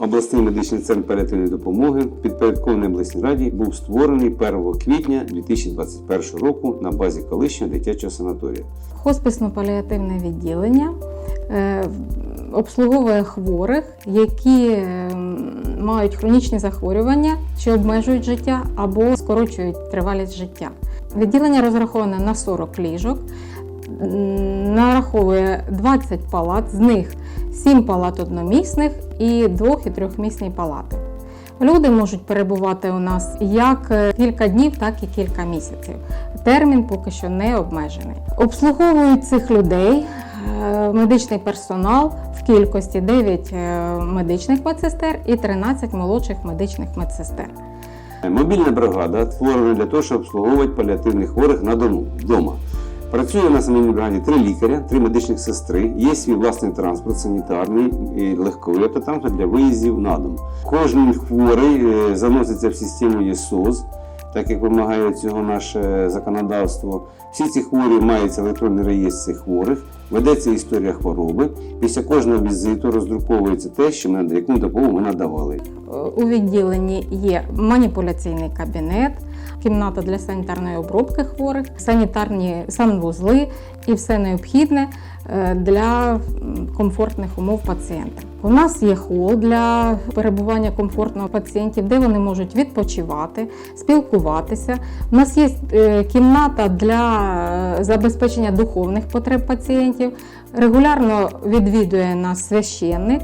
Обласний медичний центр паліативної допомоги підпорядкований обласній раді був створений 1 квітня 2021 року на базі колишнього дитячого санаторію. Хосписно-паліативне відділення е, обслуговує хворих, які е, мають хронічні захворювання, що обмежують життя або скорочують тривалість життя. Відділення розраховане на 40 ліжок, нараховує 20 палат, з них 7 палат одномісних і 2 і 3-місні палати. Люди можуть перебувати у нас як е, кілька днів, так і кілька місяців. Термін поки що не обмежений. Обслуговують цих людей е, медичний персонал в кількості 9 е, медичних медсестер і 13 молодших медичних медсестер. Мобільна бригада створена для того, щоб обслуговувати паліативних хворих на дому вдома. Працює на самій бригаді три лікаря, три медичних сестри. Є свій власний транспорт, санітарний і легковий автотранспорт для виїздів на дом. Кожен хворий е, заноситься в систему ЄСОЗ, так як вимагає цього наше законодавство. Всі ці хворі мають електронний реєстр цих хворих, ведеться історія хвороби. Після кожного візиту роздруковується те, що ми яку допомогу ми надавали. Е, У відділенні є маніпуляційний кабінет, кімната для санітарної обробки хворих, санітарні санвузли і все необхідне е, для комфортних умов пацієнта. У нас є хол для перебування комфортного пацієнтів, де вони можуть відпочивати, спілкуватися. У нас є е, кімната для е, забезпечення духовних потреб пацієнтів. Регулярно відвідує нас священник.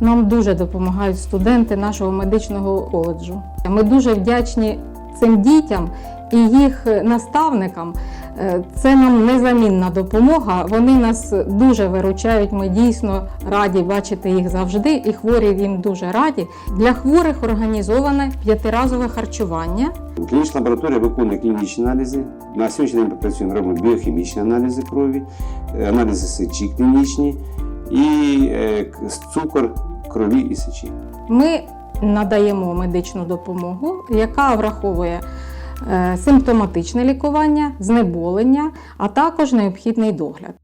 Нам дуже допомагають студенти нашого медичного коледжу. Ми дуже вдячні цим дітям і їх наставникам. Е, Це нам незамінна допомога. Вони нас дуже виручають. Ми дійсно раді бачити їх завжди, і хворі їм дуже раді. Для хворих організоване п'ятиразове харчування. Клінічна лабораторія виконує клінічні аналізи. На сьогоднішній день ми працюємо, робимо біохімічні аналізи крові, е, аналізи сечі клінічні і е, цукор крові і сечі. Ми надаємо медичну допомогу, яка враховує е, симптоматичне лікування, знеболення, а також необхідний догляд.